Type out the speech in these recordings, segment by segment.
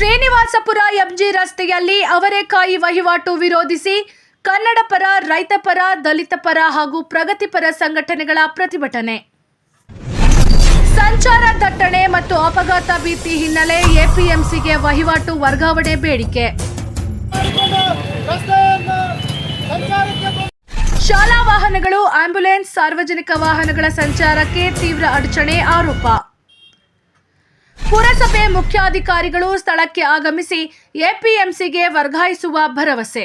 Srinivaspur MG ರಸ್ತೆಯಲ್ಲಿ ಅವರೆಕಾಯಿ ವಹಿವಾಟು ವಿರೋಧಿಸಿ ಕನ್ನಡ ಪರ ರೈತ ಪರ ದಲಿತ ಪರ ಹಾಗೂ ಪ್ರಗತಿಪರ ಸಂಘಟನೆಗಳ ಪ್ರತಿಭಟನೆ. ಸಂಚಾರ ದಟ್ಟಣೆ ಮತ್ತು ಅಪಘಾತ ಭೀತಿ ಹಿನ್ನೆಲೆ ಎಪಿಎಂಸಿಗೆ ವಹಿವಾಟು ವರ್ಗಾವಣೆ ಬೇಡಿಕೆ. ಶಾಲಾ ವಾಹನಗಳು ಆಂಬ್ಯುಲೆನ್ಸ್ ಸಾರ್ವಜನಿಕ ವಾಹನಗಳ ಸಂಚಾರಕ್ಕೆ ತೀವ್ರ ಅಡಚಣೆ, ಆರೋಪ. ಪುರಸಭೆ ಮುಖ್ಯಾಧಿಕಾರಿಗಳು ಸ್ಥಳಕ್ಕೆ ಆಗಮಿಸಿ ಎಪಿಎಂಸಿಗೆ ವರ್ಗಾಯಿಸುವ ಭರವಸೆ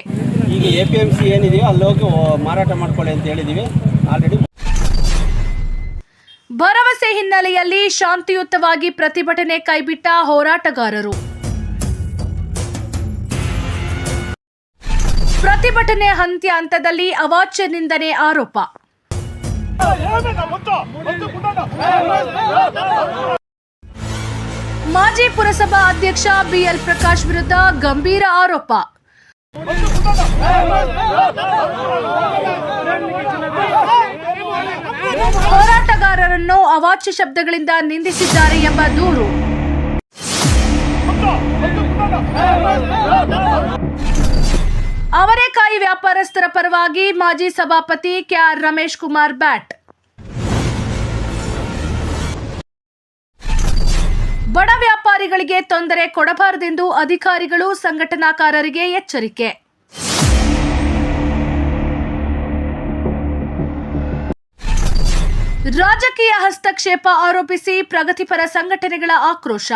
ಈಗ ಎ ಪಿ ಎಂ ಸಿ ಏನಿದೆಯೋ ಅಲ್ಲಿ ಹೋಗಿ ಮಾರಾಟ ಮಾಡ್ಕೊಳ್ಳಿ ಅಂತ ಹೇಳಿದೀವಿ ಆಲ್ರೆಡಿ ಭರವಸೆ ಹಿನ್ನೆಲೆಯಲ್ಲಿ ಶಾಂತಿಯುತವಾಗಿ ಪ್ರತಿಭಟನೆ ಕೈಬಿಟ್ಟ ಹೋರಾಟಗಾರರು ಪ್ರತಿಭಟನೆ ಹಂತ್ಯ ಹಂತದಲ್ಲಿ ಅವಾಚ್ಯ ನಿಂದನೆ ಆರೋಪ ಮಾಜಿ ಪುರಸಭಾ ಅಧ್ಯಕ್ಷ ಬಿಎಲ್ ಪ್ರಕಾಶ್ ವಿರುದ್ಧ ಗಂಭೀರ ಆರೋಪ. ಹೋರಾಟಗಾರರನ್ನು ಅವಾಚ್ಯ ಶಬ್ದಗಳಿಂದ ನಿಂದಿಸಿದ್ದಾರೆ ಎಂಬ ದೂರು. ಅವರೇಕಾಯಿ ವ್ಯಾಪಾರಸ್ಥರ ಪರವಾಗಿ ಮಾಜಿ ಸಭಾಪತಿ ಕೆಆರ್ ರಮೇಶ್ ಕುಮಾರ್ ಬ್ಯಾಟ್. ಬಡ ವ್ಯಾಪಾರಿಗಳಿಗೆ ತೊಂದರೆ ಕೊಡಬಾರದೆಂದು ಅಧಿಕಾರಿಗಳು ಸಂಘಟನಾಕಾರರಿಗೆ ಎಚ್ಚರಿಕೆ. ರಾಜಕೀಯ ಹಸ್ತಕ್ಷೇಪ ಆರೋಪಿಸಿ ಪ್ರಗತಿಪರ ಸಂಘಟನೆಗಳ ಆಕ್ರೋಶ.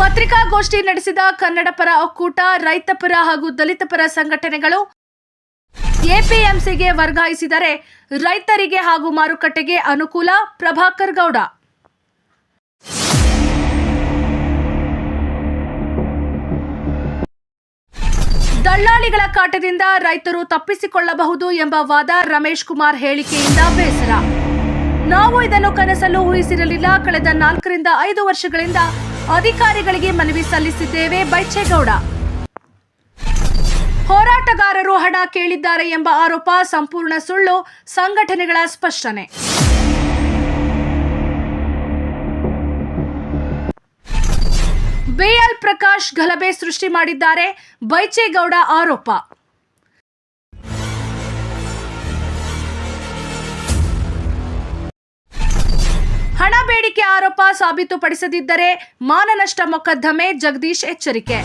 ಪತ್ರಿಕಾಗೋಷ್ಠಿ ನಡೆಸಿದ ಕನ್ನಡಪರ ಒಕ್ಕೂಟ ರೈತಪರ ಹಾಗೂ ದಲಿತ ಪರ ಸಂಘಟನೆಗಳು ಎಪಿಎಂಸಿಗೆ ವರ್ಗಾಯಿಸಿದರೆ ರೈತರಿಗೆ ಹಾಗೂ ಮಾರುಕಟ್ಟೆಗೆ ಅನುಕೂಲ. ಪ್ರಭಾಕರ್ ಗೌಡ. ದಳ್ಳಾಳಿಗಳ ಕಾಟದಿಂದ ರೈತರು ತಪ್ಪಿಸಿಕೊಳ್ಳಬಹುದು ಎಂಬ ವಾದ ರಮೇಶ್ ಕುಮಾರ್ ಹೇಳಿಕೆಯಿಂದ ಬೇಸರ. ನಾವು ಇದನ್ನು ಕನಸಲ್ಲೂ ಊಹಿಸಿರಲಿಲ್ಲ. ಕಳೆದ ನಾಲ್ಕರಿಂದ ಐದು ವರ್ಷಗಳಿಂದ ಅಧಿಕಾರಿಗಳಿಗೆ ಮನವಿ ಸಲ್ಲಿಸಿದ್ದೇವೆ ಬೈಚೇಗೌಡ. ಹೋರಾಟಗಾರರು ಹಣ ಕೇಳಿದ್ದಾರೆ ಎಂಬ ಆರೋಪ ಸಂಪೂರ್ಣ ಸುಳ್ಳು, ಸಂಘಟನೆಗಳ ಸ್ಪಷ್ಟನೆ. ಬಿಎಲ್ ಪ್ರಕಾಶ್ ಗಲಭೆ ಸೃಷ್ಟಿ ಮಾಡಿದ್ದಾರೆ, ಬೈಚೇಗೌಡ ಆರೋಪ. ಹಣ ಬೇಡಿಕೆ ಆರೋಪ ಸಾಬೀತುಪಡಿಸದಿದ್ದರೆ ಮಾನನಷ್ಟ ಮೊಕದ್ದಮೆ, ಜಗದೀಶ್ ಎಚ್ಚರಿಕೆ.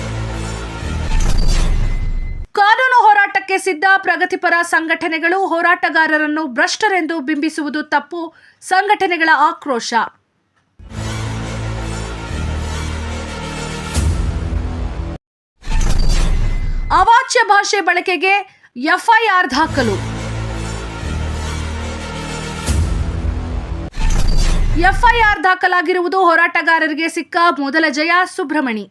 ಹೋರಾಟಕ್ಕೆ ಸಿದ್ಧ ಪ್ರಗತಿಪರ ಸಂಘಟನೆಗಳು ಹೋರಾಟಗಾರರನ್ನು ಭ್ರಷ್ಟರೆಂದು ಬಿಂಬಿಸುವುದು ತಪ್ಪು ಸಂಘಟನೆಗಳ ಆಕ್ರೋಶ. ಅವಾಚ್ಯ ಭಾಷೆ ಬಳಕೆಗೆ ಎಫ್ಐಆರ್ ದಾಖಲು. ಎಫ್ಐಆರ್ ದಾಖಲಾಗಿರುವುದು ಹೋರಾಟಗಾರರಿಗೆ ಸಿಕ್ಕ ಮೊದಲ ಜಯ ಸುಬ್ರಮಣಿ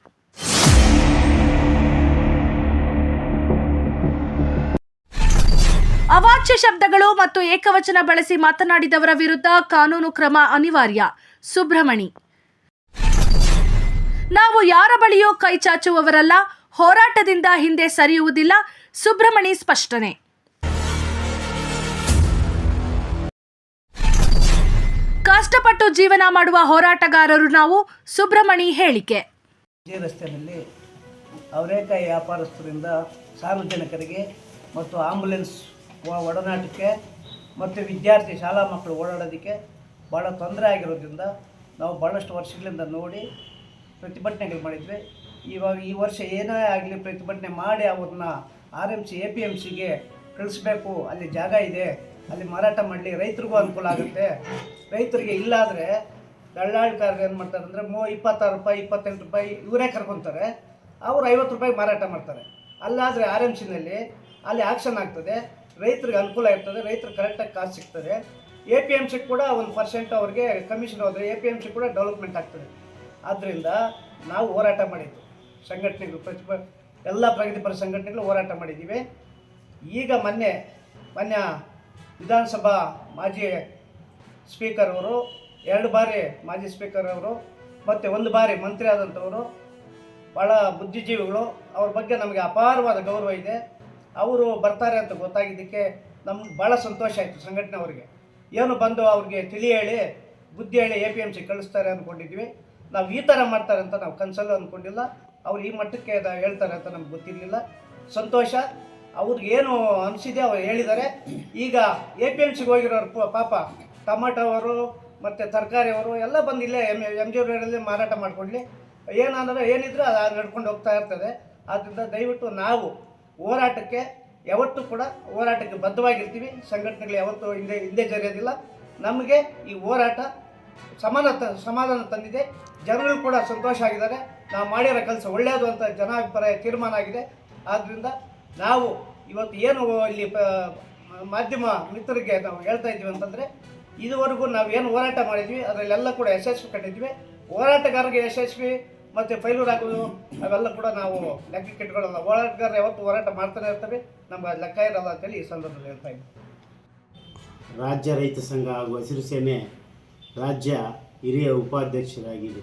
ಅವಾಚ್ಯ ಶಬ್ದಗಳು ಮತ್ತು ಏಕವಚನ ಬಳಸಿ ಮಾತನಾಡಿದವರ ವಿರುದ್ಧ ಕಾನೂನು ಕ್ರಮ ಅನಿವಾರ್ಯ. ಸುಬ್ರಹ್ಮಣಿ. ನಾವು ಯಾರ ಬಳಿಯೂ ಕೈ ಚಾಚುವವರಲ್ಲ, ಹೋರಾಟದಿಂದ ಹಿಂದೆ ಸರಿಯುವುದಿಲ್ಲ, ಸುಬ್ರಹ್ಮಣಿ ಸ್ಪಷ್ಟನೆ. ಕಷ್ಟಪಟ್ಟು ಜೀವನ ಮಾಡುವ ಹೋರಾಟಗಾರರು ನಾವು, ಸುಬ್ರಹ್ಮಣಿ ಹೇಳಿಕೆ. ರಸ್ತೆಯಲ್ಲಿ ಅವರೇಕಾಯಿ ವ್ಯಾಪಾರಸ್ಥರಿಂದ ಸಾರ್ವಜನಿಕರಿಗೆ ಮತ್ತು ಆಂಬುಲೆನ್ಸ್ ಒಡನಾಟಕ್ಕೆ ಮತ್ತು ವಿದ್ಯಾರ್ಥಿ ಶಾಲಾ ಮಕ್ಕಳು ಓಡಾಡೋದಕ್ಕೆ ಭಾಳ ತೊಂದರೆ ಆಗಿರೋದ್ರಿಂದ ನಾವು ಭಾಳಷ್ಟು ವರ್ಷಗಳಿಂದ ನೋಡಿ ಪ್ರತಿಭಟನೆಗಳು ಮಾಡಿದ್ವಿ. ಇವಾಗ ಈ ವರ್ಷ ಏನೇ ಆಗಲಿ ಪ್ರತಿಭಟನೆ ಮಾಡಿ ಅವ್ರನ್ನ R M C, A P M ಸಿಗೆ ಕಳಿಸ್ಬೇಕು. ಅಲ್ಲಿ ಜಾಗ ಇದೆ. ಅಲ್ಲಿ ಮಾರಾಟ ಮಾಡಲಿ. ರೈತರಿಗೂ ಅನುಕೂಲ ಆಗುತ್ತೆ. ರೈತರಿಗೆ ಇಲ್ಲಾದರೆ ದಳ್ಳಾಳಿಕಾರರು ಏನು ಮಾಡ್ತಾರೆ ಅಂದರೆ ಮೂ, ಇಪ್ಪತ್ತಾರು ರೂಪಾಯಿ, ಇಪ್ಪತ್ತೆಂಟು ರೂಪಾಯಿ ಇವರೇ ಕರ್ಕೊತಾರೆ. ಅವ್ರು ಐವತ್ತು ರೂಪಾಯಿಗೆ ಮಾರಾಟ ಮಾಡ್ತಾರೆ. ಅಲ್ಲಾದರೆ ಆರ್ ಎಂ ಸಿನಲ್ಲಿ ಅಲ್ಲಿ ಆಕ್ಷನ್ ಆಗ್ತದೆ. ರೈತರಿಗೆ ಅನುಕೂಲ ಇರ್ತದೆ ರೈತರು ಕರೆಕ್ಟಾಗಿ ಕಾಸು ಸಿಗ್ತದೆ. ಎ ಪಿ ಎಂ ಸಿ ಕೂಡ ಒಂದು ಪರ್ಸೆಂಟ್ ಅವ್ರಿಗೆ ಕಮಿಷನ್ ಹೋದರೆ ಎ ಪಿ ಎಂ ಸಿ ಕೂಡ ಡೆವಲಪ್ಮೆಂಟ್ ಆಗ್ತದೆ. ಆದ್ದರಿಂದ ನಾವು ಹೋರಾಟ ಮಾಡಿದ್ದು. ಸಂಘಟನೆಗಳು ಪ್ರತಿಭ ಎಲ್ಲ ಪ್ರಗತಿಪರ ಸಂಘಟನೆಗಳು ಹೋರಾಟ ಮಾಡಿದ್ದೀವಿ. ಈಗ ಮೊನ್ನೆ ಮೊನ್ನೆ ವಿಧಾನಸಭಾ ಮಾಜಿ ಸ್ಪೀಕರ್ ಅವರು, ಎರಡು ಬಾರಿ ಮಾಜಿ ಸ್ಪೀಕರ್ ಅವರು, ಮತ್ತು ಒಂದು ಬಾರಿ ಮಂತ್ರಿ ಆದಂಥವರು ಭಾಳ ಬುದ್ಧಿಜೀವಿಗಳು. ಅವ್ರ ಬಗ್ಗೆ ನಮಗೆ ಅಪಾರವಾದ ಗೌರವ ಇದೆ. ಅವರು ಬರ್ತಾರೆ ಅಂತ ಗೊತ್ತಾಗಿದ್ದಕ್ಕೆ ನಮ್ಗೆ ಭಾಳ ಸಂತೋಷ ಆಯಿತು ಸಂಘಟನೆ ಅವರಿಗೆ ಏನು ಬಂದು ಅವ್ರಿಗೆ ತಿಳಿ ಹೇಳಿ, ಬುದ್ಧಿ ಹೇಳಿ ಎ ಪಿ ಎಂ ಸಿ ಕಳಿಸ್ತಾರೆ ಅಂದ್ಕೊಂಡಿದ್ವಿ ನಾವು ಈ ಥರ ಮಾಡ್ತಾರೆ ಅಂತ ನಾವು ಕನಸಲ್ಲೂ ಅಂದ್ಕೊಂಡಿಲ್ಲ ಅವ್ರು ಈ ಮಟ್ಟಕ್ಕೆ ಹೇಳ್ತಾರೆ ಅಂತ ನಮ್ಗೆ ಗೊತ್ತಿರಲಿಲ್ಲ. ಸಂತೋಷ. ಅವ್ರಿಗೆ ಏನು ಅನಿಸಿದೆ ಅವ್ರು ಹೇಳಿದ್ದಾರೆ. ಈಗ ಎ ಪಿ ಎಂ ಸಿಗೆ ಹೋಗಿರೋರು ಪಾಪ ಟೊಮಾಟೊ ಅವರು ಮತ್ತು ತರಕಾರಿ ಅವರು ಎಲ್ಲ ಬಂದು ಇಲ್ಲೇ ಎಂ ಎಂ ಜಿ ರೋಡಲ್ಲಿ ಮಾರಾಟ ಮಾಡ್ಕೊಳ್ಳಿ ಏನಾದರೂ ಏನಿದ್ರು ಅದು ನಡ್ಕೊಂಡು ಹೋಗ್ತಾ ಇರ್ತದೆ. ಆದ್ದರಿಂದ ದಯವಿಟ್ಟು ನಾವು ಹೋರಾಟಕ್ಕೆ ಯಾವತ್ತೂ ಕೂಡ ಹೋರಾಟಕ್ಕೆ ಬದ್ಧವಾಗಿರ್ತೀವಿ. ಸಂಘಟನೆಗಳು ಯಾವತ್ತೂ ಹಿಂದೆ ಹಿಂದೆ ಜರಿಯೋದಿಲ್ಲ. ನಮಗೆ ಈ ಹೋರಾಟ ಸಮಾನ ತ- ಸಮಾಧಾನ ತಂದಿದೆ. ಜನಗಳು ಕೂಡ ಸಂತೋಷ ಆಗಿದ್ದಾರೆ. ನಾವು ಮಾಡಿರೋ ಕೆಲಸ ಒಳ್ಳೆಯದು ಅಂತ ಜನಾಭಿಪ್ರಾಯ ತೀರ್ಮಾನ ಆಗಿದೆ. ಆದ್ದರಿಂದ ನಾವು ಇವತ್ತು ಏನು ಇಲ್ಲಿ ಮಾಧ್ಯಮ ಮಿತ್ರರಿಗೆ ನಾವು ಹೇಳ್ತಾ ಇದ್ದೀವಿ ಅಂತಂದರೆ, ಇದುವರೆಗೂ ನಾವು ಏನು ಹೋರಾಟ ಮಾಡಿದ್ವಿ, ಅದರಲ್ಲೆಲ್ಲ ಕೂಡ ಯಶಸ್ವಿ ಕಂಡಿದ್ವಿ. ಹೋರಾಟಗಾರರಿಗೆ ಯಶಸ್ವಿ ಮತ್ತು ಫೈಲೂರ್ ಆಗೋದು, ಅವೆಲ್ಲ ಕೂಡ ನಾವು ಲೆಕ್ಕಕ್ಕೆ ಇಟ್ಕೊಳ್ಳಲ್ಲ. ಹೋರಾಟಗಾರರು ಯಾವತ್ತು ಹೋರಾಟ ಮಾಡ್ತಾನೆ ಇರ್ತವೆ. ನಮ್ಮ ಲೆಕ್ಕ ಇರಲ್ಲ ಅಂತೇಳಿ ಈ ಸಂದರ್ಭದಲ್ಲಿ ಹೇಳ್ತಾ ರಾಜ್ಯ ರೈತ ಸಂಘ ಹಾಗೂ ಹಸಿರು ಸೇನೆ ರಾಜ್ಯ ಹಿರಿಯ ಉಪಾಧ್ಯಕ್ಷರಾಗಿದೆ.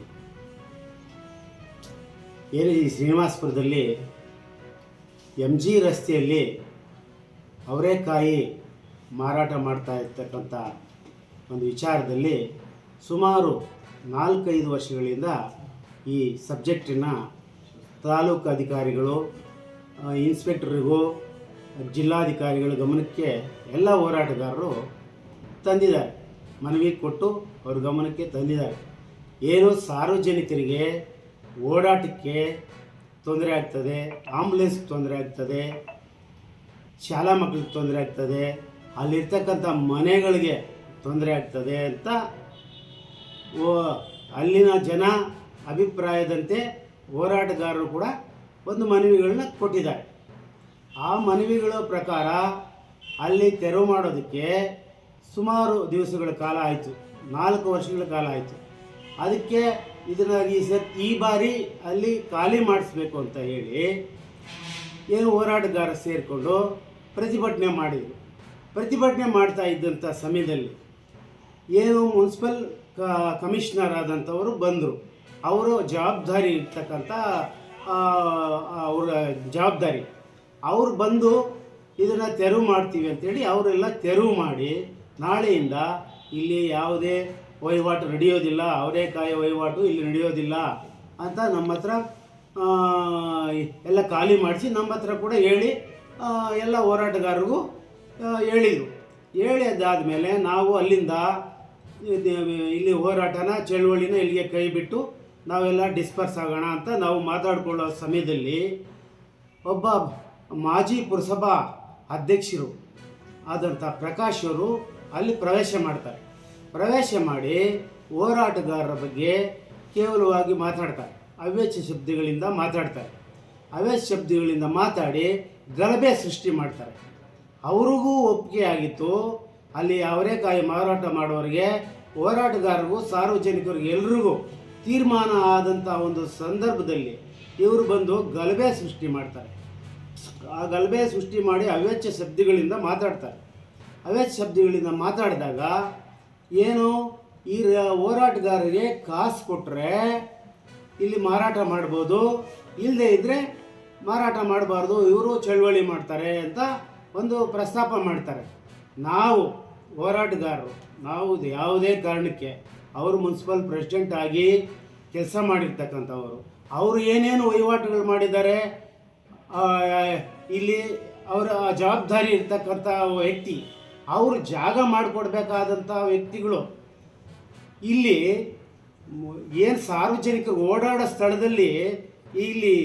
ಏನು ಈ ಶ್ರೀನಿವಾಸಪುರದಲ್ಲಿ ಎಂ ಜಿ ರಸ್ತೆಯಲ್ಲಿ ಅವರೇಕಾಯಿ ಮಾರಾಟ ಮಾಡ್ತಾ ಇರ್ತಕ್ಕಂಥ ಒಂದು ವಿಚಾರದಲ್ಲಿ ಸುಮಾರು ನಾಲ್ಕೈದು ವರ್ಷಗಳಿಂದ ಈ ಸಬ್ಜೆಕ್ಟನ್ನು ತಾಲೂಕು ಅಧಿಕಾರಿಗಳು ಇನ್ಸ್ಪೆಕ್ಟ್ರಿಗೂ, ಜಿಲ್ಲಾಧಿಕಾರಿಗಳ ಗಮನಕ್ಕೆ ಎಲ್ಲ ಹೋರಾಟಗಾರರು ತಂದಿದ್ದಾರೆ. ಮನವಿ ಕೊಟ್ಟು ಅವ್ರ ಗಮನಕ್ಕೆ ತಂದಿದ್ದಾರೆ. ಏನು ಸಾರ್ವಜನಿಕರಿಗೆ ಓಡಾಟಕ್ಕೆ ತೊಂದರೆ ಆಗ್ತದೆ ಆಂಬುಲೆನ್ಸ್ ತೊಂದರೆ ಆಗ್ತದೆ, ಶಾಲಾ ಮಕ್ಕಳಿಗೆ ತೊಂದರೆ ಆಗ್ತದೆ, ಅಲ್ಲಿರ್ತಕ್ಕಂಥ ಮನೆಗಳಿಗೆ ತೊಂದರೆ ಆಗ್ತದೆ ಅಂತ ಓ, ಅಲ್ಲಿನ ಜನ ಅಭಿಪ್ರಾಯದಂತೆ ಹೋರಾಟಗಾರರು ಕೂಡ ಒಂದು ಮನವಿಗಳನ್ನ ಕೊಟ್ಟಿದ್ದಾರೆ. ಆ ಮನವಿಗಳ ಪ್ರಕಾರ ಅಲ್ಲಿ ತೆರವು ಮಾಡೋದಕ್ಕೆ ಸುಮಾರು ದಿವಸಗಳ ಕಾಲ ಆಯಿತು. ನಾಲ್ಕು ವರ್ಷಗಳ ಕಾಲ ಆಯಿತು. ಅದಕ್ಕೆ ಇದನ್ನ ಈ ಈ ಬಾರಿ ಅಲ್ಲಿ ಖಾಲಿ ಮಾಡಿಸ್ಬೇಕು ಅಂತ ಹೇಳಿ ಏನು ಹೋರಾಟಗಾರ ಸೇರಿಕೊಂಡು ಪ್ರತಿಭಟನೆ ಮಾಡಿದರು. ಪ್ರತಿಭಟನೆ ಮಾಡ್ತಾ ಇದ್ದಂಥ ಸಮಯದಲ್ಲಿ ಏನು ಮುನ್ಸಿಪಲ್ ಕಮಿಷನರ್ ಆದಂಥವರು ಬಂದರು. ಅವರು ಜವಾಬ್ದಾರಿ ಇರ್ತಕ್ಕಂಥ ಅವರ ಜವಾಬ್ದಾರಿ. ಅವ್ರು ಬಂದು ಇದನ್ನು ತೆರವು ಮಾಡ್ತೀವಿ ಅಂತೇಳಿ ಅವರೆಲ್ಲ ತೆರವು ಮಾಡಿ ನಾಳೆಯಿಂದ ಇಲ್ಲಿ ಯಾವುದೇ ವಹಿವಾಟು ನಡೆಯೋದಿಲ್ಲ, ಅವರೇ ಅವರೇಕಾಯಿ ವಹಿವಾಟು ಇಲ್ಲಿ ನಡೆಯೋದಿಲ್ಲ ಅಂತ ನಮ್ಮ ಹತ್ರ ಎಲ್ಲ ಖಾಲಿ ಮಾಡಿಸಿ ನಮ್ಮ ಹತ್ರ ಕೂಡ ಹೇಳಿ ಎಲ್ಲ ಹೋರಾಟಗಾರರಿಗೂ ಹೇಳಿದರು. ಹೇಳಿ ಅದಾದಮೇಲೆ ನಾವು ಅಲ್ಲಿಂದ ಇಲ್ಲಿ ಹೋರಾಟನ, ಚಳುವಳಿನ ಇಲ್ಲಿಗೆ ಕೈ ಬಿಟ್ಟು ನಾವೆಲ್ಲ ಡಿಸ್ಪರ್ಸ್ ಆಗೋಣ ಅಂತ ನಾವು ಮಾತಾಡಿಕೊಳ್ಳೋ ಸಮಯದಲ್ಲಿ ಒಬ್ಬ ಮಾಜಿ ಪುರಸಭಾ ಅಧ್ಯಕ್ಷರು ಆದಂಥ ಪ್ರಕಾಶ್ ಅವರು ಅಲ್ಲಿ ಪ್ರವೇಶ ಮಾಡ್ತಾರೆ. ಪ್ರವೇಶ ಮಾಡಿ ಹೋರಾಟಗಾರರ ಬಗ್ಗೆ ಕೇವಲವಾಗಿ ಮಾತಾಡ್ತಾರೆ. ಅವ್ಯಚ ಶಬ್ದಗಳಿಂದ ಮಾತಾಡ್ತಾರೆ. ಅವ್ಯಚ ಶಬ್ದಗಳಿಂದ ಮಾತಾಡಿ ಗಲಭೆ ಸೃಷ್ಟಿ ಮಾಡ್ತಾರೆ. ಅವ್ರಿಗೂ ಒಪ್ಪಿಗೆ ಆಗಿತ್ತು. ಅಲ್ಲಿ ಅವರೇಕಾಯಿ ಮಾರಾಟ ಮಾಡೋರಿಗೆ, ಹೋರಾಟಗಾರರಿಗೂ, ಸಾರ್ವಜನಿಕರಿಗೆ, ಎಲ್ರಿಗೂ ತೀರ್ಮಾನ ಆದಂಥ ಒಂದು ಸಂದರ್ಭದಲ್ಲಿ ಇವರು ಬಂದು ಗಲಭೆ ಸೃಷ್ಟಿ ಮಾಡ್ತಾರೆ. ಆ ಗಲಭೆ ಸೃಷ್ಟಿ ಮಾಡಿ ಅವೇಚ್ಛ ಶಬ್ದಗಳಿಂದ ಮಾತಾಡ್ತಾರೆ. ಅವೇಚ್ಛ ಶಬ್ದಗಳಿಂದ ಮಾತಾಡಿದಾಗ ಏನು? ಈ ಹೋರಾಟಗಾರರಿಗೆ ಕಾಸು ಕೊಟ್ಟರೆ ಇಲ್ಲಿ ಮಾರಾಟ ಮಾಡ್ಬೋದು. ಇಲ್ಲದೆ ಇದ್ದರೆ ಮಾರಾಟ ಮಾಡಬಾರ್ದು, ಇವರು ಚಳವಳಿ ಮಾಡ್ತಾರೆ ಅಂತ ಒಂದು ಪ್ರಸ್ತಾಪ ಮಾಡ್ತಾರೆ. ನಾವು ಹೋರಾಟಗಾರರು, ನಾವು ಯಾವುದೇ ಕಾರಣಕ್ಕೆ ಅವರು ಮುನ್ಸಿಪಲ್ ಪ್ರೆಸಿಡೆಂಟ್ ಆಗಿ ಕೆಲಸ ಮಾಡಿರ್ತಕ್ಕಂಥವರು. ಅವರು ಏನೇನು ವಹಿವಾಟುಗಳು ಮಾಡಿದ್ದಾರೆ ಇಲ್ಲಿ ಅವರ ಜವಾಬ್ದಾರಿ ಇರ್ತಕ್ಕಂಥ ವ್ಯಕ್ತಿ, ಅವರು ಜಾಗ ಮಾಡಿಕೊಡ್ಬೇಕಾದಂಥ ವ್ಯಕ್ತಿಗಳು. ಇಲ್ಲಿ ಏನು ಸಾರ್ವಜನಿಕ ಓಡಾಡೋ ಸ್ಥಳದಲ್ಲಿ ಇಲ್ಲಿ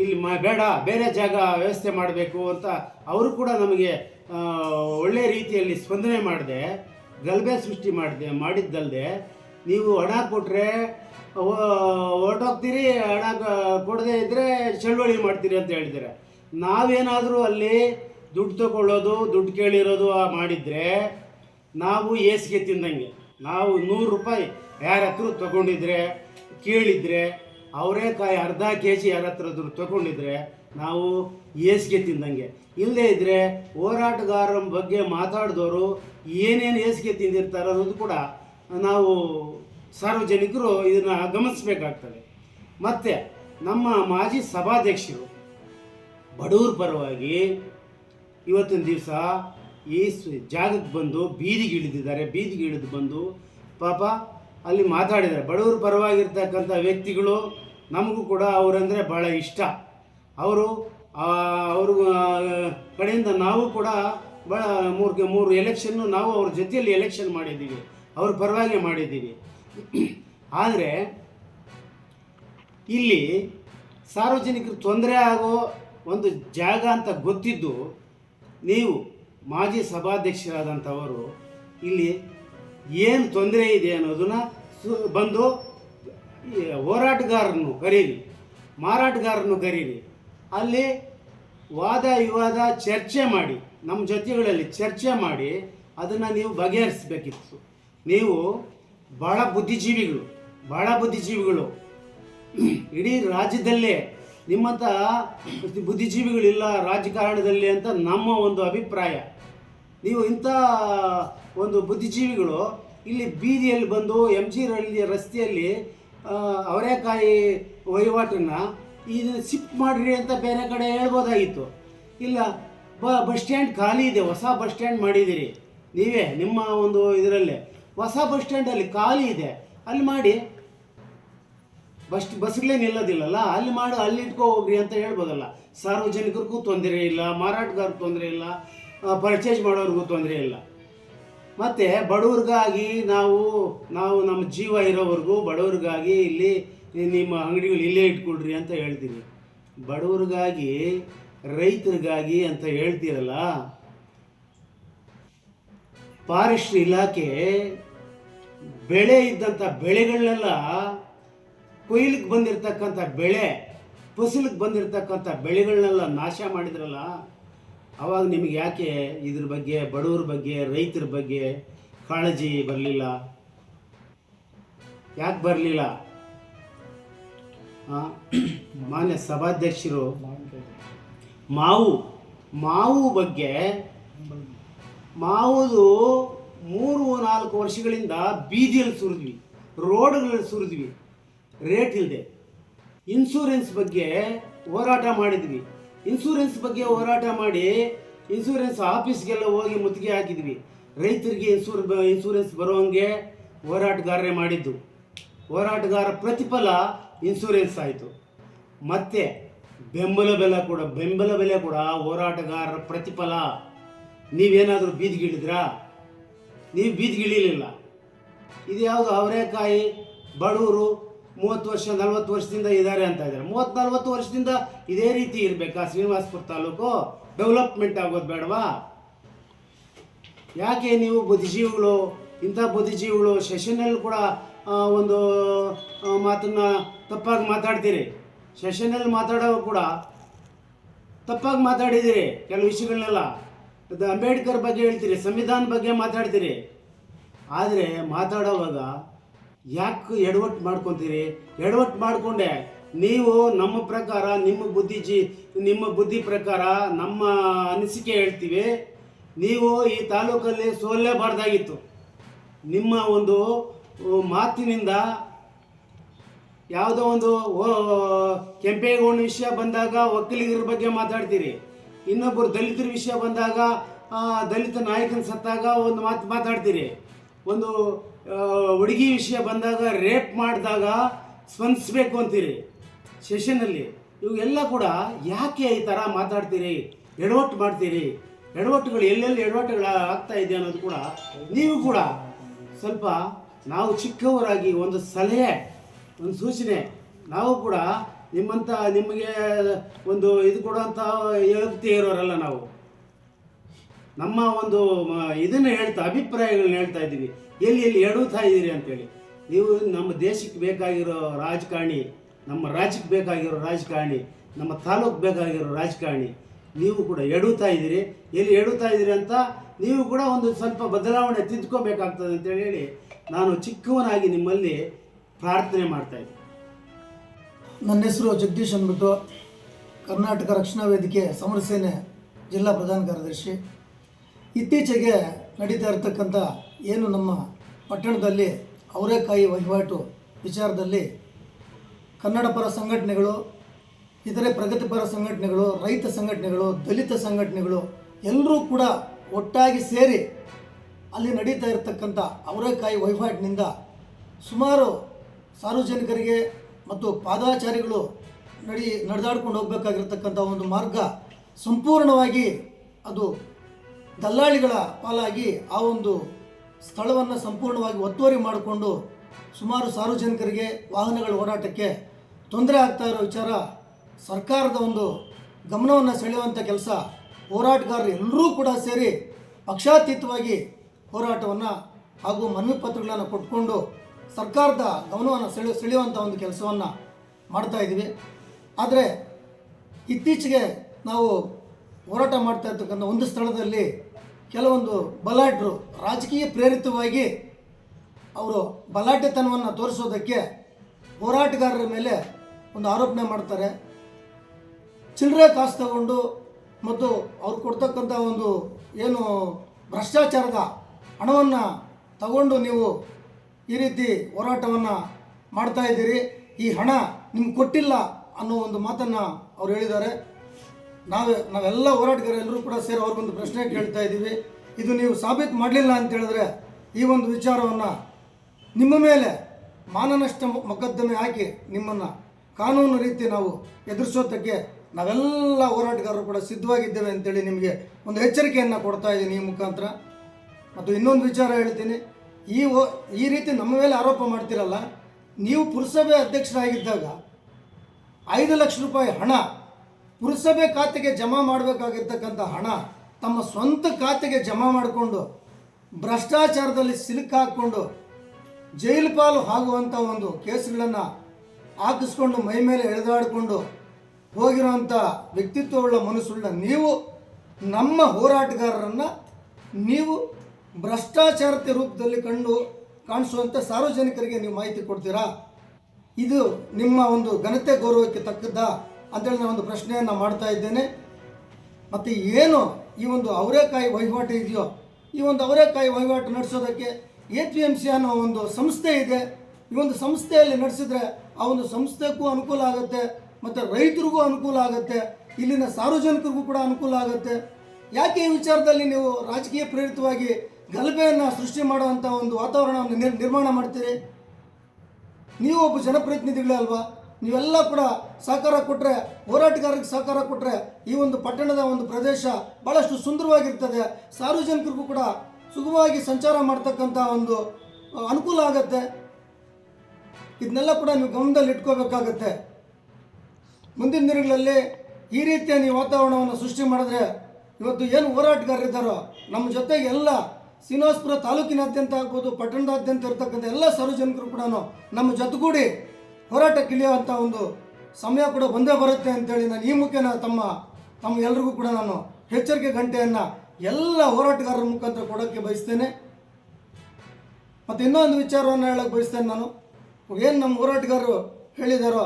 ಇಲ್ಲಿ ಮ, ಬೇಡ, ಬೇರೆ ಜಾಗ ವ್ಯವಸ್ಥೆ ಮಾಡಬೇಕು ಅಂತ ಅವರು ಕೂಡ ನಮಗೆ ಒಳ್ಳೆಯ ಒಳ್ಳೆ ರೀತಿಯಲ್ಲಿ ಸ್ಪಂದನೆ ಮಾಡಿದೆ, ಗಲಭೆ ಸೃಷ್ಟಿ ಮಾಡಿದೆ ಮಾಡಿದ್ದಲ್ಲದೆ ನೀವು ಹಣ ಕೊಟ್ಟರೆ ಹೊರಟೋಗ್ತೀರಿ, ಹಣ ಕೊಡದೇ ಇದ್ದರೆ ಚಳುವಳಿ ಮಾಡ್ತೀರಿ ಅಂತ ಹೇಳಿದ್ದಾರೆ. ನಾವೇನಾದರೂ ಅಲ್ಲಿ ದುಡ್ಡು ತಗೊಳ್ಳೋದು, ದುಡ್ಡು ಕೇಳಿರೋದು ಮಾಡಿದರೆ ನಾವು ಏಸಿಗೆ ತಿಂದಂಗೆ, ನಾವು ನೂರು ರೂಪಾಯಿ ಯಾರ ಹತ್ರ ತಗೊಂಡಿದ್ರೆ, ಕೇಳಿದರೆ ಅವರೇಕಾಯಿ ಅರ್ಧ ಕೆ ಜಿ ಯಾರ ಹತ್ರ ತಗೊಂಡಿದ್ರೆ ನಾವು ಏಸಿಗೆ ತಿಂದಂಗೆ. ಇಲ್ಲದೇ ಇದ್ದರೆ ಹೋರಾಟಗಾರರ ಬಗ್ಗೆ ಮಾತಾಡಿದವರು ಏನೇನು ಏಸಿಗೆ ತಿಂದಿರ್ತಾರೆ ಅನ್ನೋದು ಕೂಡ ನಾವು ಸಾರ್ವಜನಿಕರು ಇದನ್ನು ಗಮನಿಸಬೇಕಾಗ್ತದೆ. ಮತ್ತು ನಮ್ಮ ಮಾಜಿ ಸಭಾಧ್ಯಕ್ಷರು ಬಡವ್ರ ಪರವಾಗಿ ಇವತ್ತಿನ ದಿವಸ ಈ ಜಾಗಕ್ಕೆ ಬಂದು ಬೀದಿಗೆ ಇಳಿದಿದ್ದಾರೆ. ಬೀದಿಗೆ ಇಳಿದು ಬಂದು ಪಾಪ ಅಲ್ಲಿ ಮಾತಾಡಿದ್ದಾರೆ. ಬಡವ್ರ ಪರವಾಗಿರ್ತಕ್ಕಂಥ ವ್ಯಕ್ತಿಗಳು ನಮಗೂ ಕೂಡ ಅವರಂದರೆ ಭಾಳ ಇಷ್ಟ. ಅವರು ಅವ್ರ ಕಡೆಯಿಂದ ನಾವು ಕೂಡ ಭಾಳ ಮೂರು ಮೂರು ಎಲೆಕ್ಷನ್ನು ನಾವು ಅವ್ರ ಜೊತೆಯಲ್ಲಿ ಎಲೆಕ್ಷನ್ ಮಾಡಿದ್ದೀವಿ. ಅವ್ರ ಪರವಾಗಿ ಮಾಡಿದ್ದೀವಿ. ಆದರೆ, ಇಲ್ಲಿ ಸಾರ್ವಜನಿಕರು ತೊಂದರೆ ಆಗೋ ಒಂದು ಜಾಗ ಅಂತ ಗೊತ್ತಿದ್ದು ನೀವು ಮಾಜಿ ಸಭಾಧ್ಯಕ್ಷರಾದಂಥವರು ಇಲ್ಲಿ ಏನು ತೊಂದರೆ ಇದೆ ಅನ್ನೋದನ್ನ ಬಂದು ಹೋರಾಟಗಾರರನ್ನು ಕರೀರಿ, ಮಾರಾಟಗಾರರನ್ನು ಕರೀರಿ. ಅಲ್ಲಿ ವಾದ ವಿವಾದ ಚರ್ಚೆ ಮಾಡಿ, ನಮ್ಮ ಜೊತೆಗಳಲ್ಲಿ ಚರ್ಚೆ ಮಾಡಿ, ಅದನ್ನು ನೀವು ಬಗೆಹರಿಸಬೇಕಿತ್ತು. ನೀವು ಭಾಳ ಬುದ್ಧಿಜೀವಿಗಳು ಭಾಳ ಬುದ್ಧಿಜೀವಿಗಳು. ಇಡೀ ರಾಜ್ಯದಲ್ಲೇ ನಿಮ್ಮಂಥ ಬುದ್ಧಿಜೀವಿಗಳಿಲ್ಲ ರಾಜಕಾರಣದಲ್ಲಿ ಅಂತ ನಮ್ಮ ಒಂದು ಅಭಿಪ್ರಾಯ. ನೀವು ಇಂಥ ಒಂದು ಬುದ್ಧಿಜೀವಿಗಳು ಇಲ್ಲಿ ಬೀದಿಯಲ್ಲಿ ಬಂದು ಎಂ ಜಿ ರಸ್ತೆಯಲ್ಲಿ ಅವರೇಕಾಯಿ ವಹಿವಾಟನ್ನು ಸಿಪ್ ಶಿಫ್ಟ್ ಮಾಡಿರಿ ಅಂತ ಬೇರೆ ಕಡೆ ಹೇಳ್ಬೋದಾಗಿತ್ತು. ಇಲ್ಲ ಬಸ್ ಸ್ಟ್ಯಾಂಡ್ ಖಾಲಿ ಇದೆ, ಹೊಸ ಬಸ್ ಸ್ಟ್ಯಾಂಡ್ ಮಾಡಿದ್ದೀರಿ. ನೀವೇ ನಿಮ್ಮ ಒಂದು ಇದರಲ್ಲೇ. ಹೊಸ ಬಸ್ ಸ್ಟ್ಯಾಂಡಲ್ಲಿ ಖಾಲಿ ಇದೆ. ಅಲ್ಲಿ ಮಾಡಿ. ಬಸ್, ಬಸ್ಗಳೇ ನಿಲ್ಲೋದಿಲ್ಲಲ್ಲ? ಅಲ್ಲಿ ಮಾಡು, ಅಲ್ಲಿ ಇಟ್ಕೋ ಹೋಗ್ರಿ ಅಂತ ಹೇಳ್ಬೋದಲ್ಲ. ಸಾರ್ವಜನಿಕರಿಗೂ ತೊಂದರೆ ಇಲ್ಲ ಮಾರಾಟಗಾರಕ್ಕೂ ತೊಂದರೆ ಇಲ್ಲ ಪರ್ಚೇಸ್ ಮಾಡೋರಿಗೂ ತೊಂದರೆ ಇಲ್ಲ. ಮತ್ತು ಬಡವ್ರಿಗಾಗಿ ನಾವು ನಾವು ನಮ್ಮ ಜೀವ ಇರೋವರೆಗೂ ಬಡವ್ರಿಗಾಗಿ ಇಲ್ಲಿ ನಿಮ್ಮ ಅಂಗಡಿಗಳು ಇಲ್ಲೇ ಇಟ್ಕೊಳ್ರಿ ಅಂತ ಹೇಳ್ತೀವಿ ಬಡವ್ರಿಗಾಗಿ, ರೈತರಿಗಾಗಿ ಅಂತ ಹೇಳ್ತೀರಲ್ಲ? ಫಾರೆಸ್ಟ್ ಇಲಾಖೆ ಬೆಳೆ ಇದ್ದಂಥ ಬೆಳೆಗಳನ್ನೆಲ್ಲ ಕೊಯ್ಲಿಗೆ ಬಂದಿರತಕ್ಕಂಥ ಬೆಳೆ ಫಸಲಿಗೆ ಬಂದಿರತಕ್ಕಂಥ ಬೆಳೆಗಳನ್ನೆಲ್ಲ ನಾಶ ಮಾಡಿದ್ರಲ್ಲ ಅವಾಗ ನಿಮಗೆ ಯಾಕೆ ಇದ್ರ ಬಗ್ಗೆ ಬಡವ್ರ ಬಗ್ಗೆ ರೈತರ ಬಗ್ಗೆ ಕಾಳಜಿ ಬರಲಿಲ್ಲ? ಯಾಕೆ ಬರಲಿಲ್ಲ? ಮಾನ್ಯ ಸಭಾಧ್ಯಕ್ಷರು ಮಾವು ಮಾವು ಬಗ್ಗೆ ಮಾವುದು ಮೂರು ನಾಲ್ಕು ವರ್ಷಗಳಿಂದ ಬೀದಿಯಲ್ಲಿ ಸುರಿದ್ವಿ ರೋಡ್ಗಳಲ್ಲಿ ಸುರಿದ್ವಿ ರೇಟ್ ಇಲ್ಲದೆ ಇನ್ಸೂರೆನ್ಸ್ ಬಗ್ಗೆ ಹೋರಾಟ ಮಾಡಿದ್ವಿ. ಇನ್ಸೂರೆನ್ಸ್ ಬಗ್ಗೆ ಹೋರಾಟ ಮಾಡಿ ಇನ್ಸೂರೆನ್ಸ್ ಆಫೀಸ್ಗೆಲ್ಲ ಹೋಗಿ ಮುತ್ತಿಗೆ ಹಾಕಿದ್ವಿ. ರೈತರಿಗೆ ಇನ್ಸೂರ್ ಇನ್ಸೂರೆನ್ಸ್ ಬರೋಂಗೆ ಹೋರಾಟಗಾರರೇ ಮಾಡಿದ್ದು. ಹೋರಾಟಗಾರ ಪ್ರತಿಫಲ ಇನ್ಸೂರೆನ್ಸ್ ಆಯಿತು. ಮತ್ತೆ ಬೆಂಬಲ ಬೆಲೆ ಕೂಡ, ಬೆಂಬಲ ಬೆಲೆ ಕೂಡ ಹೋರಾಟಗಾರರ ಪ್ರತಿಫಲ. ನೀವೇನಾದರೂ ಬೀದಿಗಿಳಿದ್ರಾ? ನೀವು ಬೀದಿಗಿಳಿಲಿಲ್ಲ. ಇದು ಯಾವುದು ಅವರೇಕಾಯಿ ಬಡವರು ಮೂವತ್ತು ವರ್ಷ, ನಲ್ವತ್ತು ವರ್ಷದಿಂದ ಇದ್ದಾರೆ ಅಂತ ಇದ್ದಾರೆ. ಮೂವತ್ತು ನಲ್ವತ್ತು ವರ್ಷದಿಂದ ಇದೇ ರೀತಿ ಇರಬೇಕಾ ಶ್ರೀನಿವಾಸಪುರ ತಾಲೂಕು? ಡೆವಲಪ್ಮೆಂಟ್ ಆಗೋದು ಬೇಡವಾ? ಯಾಕೆ ನೀವು ಬುದ್ಧಿಜೀವಿಗಳು, ಇಂಥ ಬುದ್ಧಿಜೀವಿಗಳು ಸೆಷನಲ್ಲಿ ಕೂಡ ಒಂದು ಮಾತನ್ನ ತಪ್ಪಾಗಿ ಮಾತಾಡ್ತೀರಿ? ಸೆಷನಲ್ಲಿ ಮಾತಾಡೋ ಕೂಡ ತಪ್ಪಾಗಿ ಮಾತಾಡಿದ್ದೀರಿ ಕೆಲವು ವಿಷಯಗಳನ್ನೆಲ್ಲ. ಅಂಬೇಡ್ಕರ್ ಬಗ್ಗೆ ಹೇಳ್ತೀರಿ, ಸಂವಿಧಾನ ಬಗ್ಗೆ ಮಾತಾಡ್ತೀರಿ. ಆದರೆ ಮಾತಾಡೋವಾಗ ಯಾಕೆ ಎಡವಟ್ಟು ಮಾಡ್ಕೊತೀರಿ? ಎಡವಟ್ಟು ಮಾಡಿಕೊಂಡೆ, ನೀವು ನಮ್ಮ ಪ್ರಕಾರ, ನಿಮ್ಮ ಬುದ್ಧಿಜಿ ನಿಮ್ಮ ಬುದ್ಧಿ ಪ್ರಕಾರ, ನಮ್ಮ ಅನಿಸಿಕೆ ಹೇಳ್ತೀವಿ. ನೀವು ಈ ತಾಲೂಕಲ್ಲಿ ಸೋಲೇಬಾರ್ದಾಗಿತ್ತು ನಿಮ್ಮ ಒಂದು ಮಾತಿನಿಂದ ಯಾವುದೋ ಒಂದು ಕೆಂಪೇಗೌಡ ವಿಷಯ ಬಂದಾಗ ಒಕ್ಕಲಿಗರ ಬಗ್ಗೆ ಮಾತಾಡ್ತೀರಿ. ಇನ್ನೊಬ್ಬರು ದಲಿತರ ವಿಷಯ ಬಂದಾಗ ದಲಿತ ನಾಯಕನ ಸತ್ತಾಗ ಒಂದು ಮಾತು ಮಾತಾಡ್ತೀರಿ. ಒಂದು ಹುಡುಗಿ ವಿಷಯ ಬಂದಾಗ ರೇಪ್ ಮಾಡಿದಾಗ ಸ್ಪಂದಿಸ್ಬೇಕು ಅಂತೀರಿ. ಸೆಷನಲ್ಲಿ ಇವೆಲ್ಲ ಕೂಡ ಯಾಕೆ ಈ ಥರ ಮಾತಾಡ್ತೀರಿ? ಎಡವಟ್ಟು ಮಾಡ್ತೀರಿ. ಎಡವಟ್ಟುಗಳು ಎಲ್ಲೆಲ್ಲಿ ಎಡವಟ್ಟುಗಳು ಆಗ್ತಾ ಇದೆ ಅನ್ನೋದು ಕೂಡ ನೀವು ಕೂಡ ಸ್ವಲ್ಪ ನಾವು ಚಿಕ್ಕವರಾಗಿ ಒಂದು ಸಲಹೆ, ಒಂದು ಸೂಚನೆ, ನಾವು ಕೂಡ ನಿಮ್ಮಂಥ ನಿಮಗೆ ಒಂದು ಇದು ಕೊಡುವಂಥ ಯೋಗ್ಯತೆ ಇರೋರಲ್ಲ ನಾವು. ನಮ್ಮ ಒಂದು ಇದನ್ನು ಹೇಳ್ತಾ, ಅಭಿಪ್ರಾಯಗಳನ್ನ ಹೇಳ್ತಾ ಇದ್ದೀವಿ. ಎಲ್ಲಿ ಎಲ್ಲಿ ಎಡುತ್ತಾ ಇದ್ದೀರಿ ಅಂತೇಳಿ. ನೀವು ನಮ್ಮ ದೇಶಕ್ಕೆ ಬೇಕಾಗಿರೋ ರಾಜಕಾರಣಿ, ನಮ್ಮ ರಾಜ್ಯಕ್ಕೆ ಬೇಕಾಗಿರೋ ರಾಜಕಾರಣಿ, ನಮ್ಮ ತಾಲೂಕು ಬೇಕಾಗಿರೋ ರಾಜಕಾರಣಿ, ನೀವು ಕೂಡ ಎಡುತ್ತಾ ಇದ್ದೀರಿ. ಎಲ್ಲಿ ಎಡುತ್ತಾ ಇದ್ದೀರಿ ಅಂತ ನೀವು ಕೂಡ ಒಂದು ಸ್ವಲ್ಪ ಬದಲಾವಣೆ ತಿದ್ಕೋಬೇಕಾಗ್ತದೆ ಅಂತೇಳಿ ಹೇಳಿ ನಾನು ಚಿಕ್ಕವನಾಗಿ ನಿಮ್ಮಲ್ಲಿ ಪ್ರಾರ್ಥನೆ ಮಾಡ್ತಾ ಇದ್ದೀನಿ. ನನ್ನ ಹೆಸರು ಜಗದೀಶ್ ಅಂದ್ಬಿಟ್ಟು ಕರ್ನಾಟಕ ರಕ್ಷಣಾ ವೇದಿಕೆ ಸಮರ ಸೇನೆ ಜಿಲ್ಲಾ ಪ್ರಧಾನ ಕಾರ್ಯದರ್ಶಿ. ಇತ್ತೀಚೆಗೆ ನಡೀತಾ ಇರತಕ್ಕಂಥ ಏನು ನಮ್ಮ ಪಟ್ಟಣದಲ್ಲಿ ಅವರೇಕಾಯಿ ವಹಿವಾಟು ವಿಚಾರದಲ್ಲಿ ಕನ್ನಡ ಪರ ಸಂಘಟನೆಗಳು, ಇತರೆ ಪ್ರಗತಿಪರ ಸಂಘಟನೆಗಳು, ರೈತ ಸಂಘಟನೆಗಳು, ದಲಿತ ಸಂಘಟನೆಗಳು ಎಲ್ಲರೂ ಕೂಡ ಒಟ್ಟಾಗಿ ಸೇರಿ ಅಲ್ಲಿ ನಡೀತಾ ಇರತಕ್ಕಂಥ ಅವರೇಕಾಯಿ ವಹಿವಾಟಿನಿಂದ ಸುಮಾರು ಸಾರ್ವಜನಿಕರಿಗೆ ಮತ್ತು ಪಾದಾಚಾರಿಗಳು ನಡಿ ನಡೆದಾಡ್ಕೊಂಡು ಹೋಗಬೇಕಾಗಿರ್ತಕ್ಕಂಥ ಒಂದು ಮಾರ್ಗ ಸಂಪೂರ್ಣವಾಗಿ ಅದು ದಲ್ಲಾಳಿಗಳ ಪಾಲಾಗಿ ಆ ಒಂದು ಸ್ಥಳವನ್ನು ಸಂಪೂರ್ಣವಾಗಿ ಒತ್ತುವರಿ ಮಾಡಿಕೊಂಡು ಸುಮಾರು ಸಾರ್ವಜನಿಕರಿಗೆ ವಾಹನಗಳ ಓಡಾಟಕ್ಕೆ ತೊಂದರೆ ಆಗ್ತಾ ಇರೋ ವಿಚಾರ ಸರ್ಕಾರದ ಒಂದು ಗಮನವನ್ನು ಸೆಳೆಯುವಂಥ ಕೆಲಸ ಹೋರಾಟಗಾರರು ಎಲ್ಲರೂ ಕೂಡ ಸೇರಿ ಪಕ್ಷಾತೀತವಾಗಿ ಹೋರಾಟವನ್ನು ಹಾಗೂ ಮನವಿ ಪತ್ರಗಳನ್ನು ಕೊಟ್ಕೊಂಡು ಸರ್ಕಾರದ ಗಮನವನ್ನು ಸೆಳೆ ಸೆಳೆಯುವಂಥ ಒಂದು ಕೆಲಸವನ್ನು ಮಾಡ್ತಾ ಇದ್ದೀವಿ. ಆದರೆ ಇತ್ತೀಚೆಗೆ ನಾವು ಹೋರಾಟ ಮಾಡ್ತಾ ಇರ್ತಕ್ಕಂಥ ಒಂದು ಸ್ಥಳದಲ್ಲಿ ಕೆಲವೊಂದು ಬಲಾಢ್ಯರು ರಾಜಕೀಯ ಪ್ರೇರಿತವಾಗಿ ಅವರು ಬಲಾಢ್ಯತನವನ್ನು ತೋರಿಸೋದಕ್ಕೆ ಹೋರಾಟಗಾರರ ಮೇಲೆ ಒಂದು ಆರೋಪಣೆ ಮಾಡ್ತಾರೆ. ಚಿಲ್ಲರೆ ಕಾಸು ತಗೊಂಡು ಮತ್ತು ಅವ್ರು ಕೊಡ್ತಕ್ಕಂಥ ಒಂದು ಏನು ಭ್ರಷ್ಟಾಚಾರದ ಹಣವನ್ನು ತಗೊಂಡು ನೀವು ಈ ರೀತಿ ಹೋರಾಟವನ್ನು ಮಾಡ್ತಾ ಇದ್ದೀರಿ. ಈ ಹಣ ನಿಮ್ಗೆ ಕೊಟ್ಟಿಲ್ಲ ಅನ್ನೋ ಒಂದು ಮಾತನ್ನು ಅವ್ರು ಹೇಳಿದ್ದಾರೆ. ನಾವೇ ನಾವೆಲ್ಲ ಹೋರಾಟಗಾರರೆಲ್ಲರೂ ಕೂಡ ಸೇರಿ ಅವ್ರಿಗೊಂದು ಪ್ರಶ್ನೆ ಕೇಳ್ತಾ ಇದ್ದೀವಿ. ಇದು ನೀವು ಸಾಬೀತು ಮಾಡಲಿಲ್ಲ ಅಂತ ಹೇಳಿದ್ರೆ ಈ ಒಂದು ವಿಚಾರವನ್ನು ನಿಮ್ಮ ಮೇಲೆ ಮಾನನಷ್ಟ ಮೊಕದ್ದಮೆ ಹಾಕಿ ನಿಮ್ಮನ್ನು ಕಾನೂನು ರೀತಿ ನಾವು ಎದುರಿಸೋದಕ್ಕೆ ನಾವೆಲ್ಲ ಹೋರಾಟಗಾರರು ಕೂಡ ಸಿದ್ಧವಾಗಿದ್ದೇವೆ ಅಂತೇಳಿ ನಿಮಗೆ ಒಂದು ಎಚ್ಚರಿಕೆಯನ್ನು ಕೊಡ್ತಾ ಇದ್ದೀನಿ ಈ ಮುಖಾಂತರ. ಮತ್ತು ಇನ್ನೊಂದು ವಿಚಾರ ಹೇಳ್ತೀನಿ. ಈ ಈ ರೀತಿ ನಮ್ಮ ಮೇಲೆ ಆರೋಪ ಮಾಡ್ತಿರಲ್ಲ, ನೀವು ಪುರಸಭೆ ಅಧ್ಯಕ್ಷರಾಗಿದ್ದಾಗ ಐದು ಲಕ್ಷ ರೂಪಾಯಿ ಹಣ, ಪುರಸಭೆ ಖಾತೆಗೆ ಜಮಾ ಮಾಡಬೇಕಾಗಿರ್ತಕ್ಕಂಥ ಹಣ ತಮ್ಮ ಸ್ವಂತ ಖಾತೆಗೆ ಜಮಾ ಮಾಡಿಕೊಂಡು ಭ್ರಷ್ಟಾಚಾರದಲ್ಲಿ ಸಿಲುಕಾಕೊಂಡು ಜೈಲು ಪಾಲು ಆಗುವಂಥ ಒಂದು ಕೇಸುಗಳನ್ನು ಹಾಕಿಸ್ಕೊಂಡು ಮೈ ಮೇಲೆ ಎಳೆದಾಡಿಕೊಂಡು ಹೋಗಿರುವಂಥ ವ್ಯಕ್ತಿತ್ವವುಳ್ಳ ಮನಸ್ಸುಳ್ಳ ನೀವು ನಮ್ಮ ಹೋರಾಟಗಾರರನ್ನು ನೀವು ಭ್ರಷ್ಟಾಚಾರತೆ ರೂಪದಲ್ಲಿ ಕಂಡು ಕಾಣಿಸುವಂತೆ ಸಾರ್ವಜನಿಕರಿಗೆ ನೀವು ಮಾಹಿತಿ ಕೊಡ್ತೀರಾ? ಇದು ನಿಮ್ಮ ಒಂದು ಘನತೆ ಗೌರವಕ್ಕೆ ತಕ್ಕದ್ದ ಅಂತೇಳಿ ನಾನು ಒಂದು ಪ್ರಶ್ನೆಯನ್ನು ಮಾಡ್ತಾ ಇದ್ದೇನೆ. ಮತ್ತು ಏನು ಈ ಒಂದು ಅವರೇಕಾಯಿ ವಹಿವಾಟು ಇದೆಯೋ, ಈ ಒಂದು ಅವರೇಕಾಯಿ ವಹಿವಾಟು ನಡೆಸೋದಕ್ಕೆ ಎ ಪಿ ಎಂ ಸಿ ಅನ್ನೋ ಒಂದು ಸಂಸ್ಥೆ ಇದೆ. ಈ ಒಂದು ಸಂಸ್ಥೆಯಲ್ಲಿ ನಡೆಸಿದ್ರೆ ಆ ಒಂದು ಸಂಸ್ಥೆಗೂ ಅನುಕೂಲ ಆಗುತ್ತೆ, ಮತ್ತು ರೈತರಿಗೂ ಅನುಕೂಲ ಆಗುತ್ತೆ, ಇಲ್ಲಿನ ಸಾರ್ವಜನಿಕರಿಗೂ ಕೂಡ ಅನುಕೂಲ ಆಗುತ್ತೆ. ಯಾಕೆ ಈ ವಿಚಾರದಲ್ಲಿ ನೀವು ರಾಜಕೀಯ ಪ್ರೇರಿತವಾಗಿ ಗಲಭೆಯನ್ನು ಸೃಷ್ಟಿ ಮಾಡುವಂಥ ಒಂದು ವಾತಾವರಣವನ್ನು ನಿರ್, ನಿರ್ಮಾಣ ಮಾಡ್ತೀರಿ? ನೀವು ಒಬ್ಬ ಜನಪ್ರತಿನಿಧಿಗಳೇ ಅಲ್ವಾ? ನೀವೆಲ್ಲ ಕೂಡ ಸಹಕಾರ ಕೊಟ್ಟರೆ ಹೋರಾಟಗಾರರಿಗೆ ಸಹಕಾರ ಕೊಟ್ಟರೆ ಈ ಒಂದು ಪಟ್ಟಣದ ಒಂದು ಪ್ರದೇಶ ಭಾಳಷ್ಟು ಸುಂದರವಾಗಿರ್ತದೆ. ಸಾರ್ವಜನಿಕರಿಗೂ ಕೂಡ ಸುಗಮವಾಗಿ ಸಂಚಾರ ಮಾಡ್ತಕ್ಕಂಥ ಒಂದು ಅನುಕೂಲ ಆಗತ್ತೆ. ಇದನ್ನೆಲ್ಲ ಕೂಡ ನೀವು ಗಮನದಲ್ಲಿ ಇಟ್ಕೋಬೇಕಾಗತ್ತೆ. ಮುಂದಿನ ದಿನಗಳಲ್ಲಿ ಈ ರೀತಿಯ ನೀವು ವಾತಾವರಣವನ್ನು ಸೃಷ್ಟಿ ಮಾಡಿದ್ರೆ ಇವತ್ತು ಏನು ಹೋರಾಟಗಾರರಿದ್ದಾರೋ, ನಮ್ಮ ಜೊತೆಗೆ ಎಲ್ಲ ಶ್ರೀನಿವಾಸಪುರ ತಾಲೂಕಿನಾದ್ಯಂತ ಆಗ್ಬೋದು, ಪಟ್ಟಣದಾದ್ಯಂತ ಇರತಕ್ಕಂಥ ಎಲ್ಲ ಸಾರ್ವಜನಿಕರು ಕೂಡ ನಮ್ಮ ಜೊತೆಗೂಡಿ ಹೋರಾಟಕ್ಕಿಳಿಯುವಂಥ ಒಂದು ಸಮಯ ಕೂಡ ಬಂದೇ ಬರುತ್ತೆ ಅಂತೇಳಿ ನಾನು ಈ ಮುಖೇನ ತಮ್ಮ ತಮ್ಮ ಎಲ್ರಿಗೂ ಕೂಡ ನಾನು ಎಚ್ಚರಿಕೆ ಗಂಟೆಯನ್ನು ಎಲ್ಲ ಹೋರಾಟಗಾರರ ಮುಖಾಂತರ ಕೊಡೋಕ್ಕೆ ಬಯಸ್ತೇನೆ. ಮತ್ತು ಇನ್ನೊಂದು ವಿಚಾರವನ್ನು ಹೇಳಕ್ಕೆ ಬಯಸ್ತೇನೆ ನಾನು. ಏನು ನಮ್ಮ ಹೋರಾಟಗಾರರು ಹೇಳಿದಾರೋ,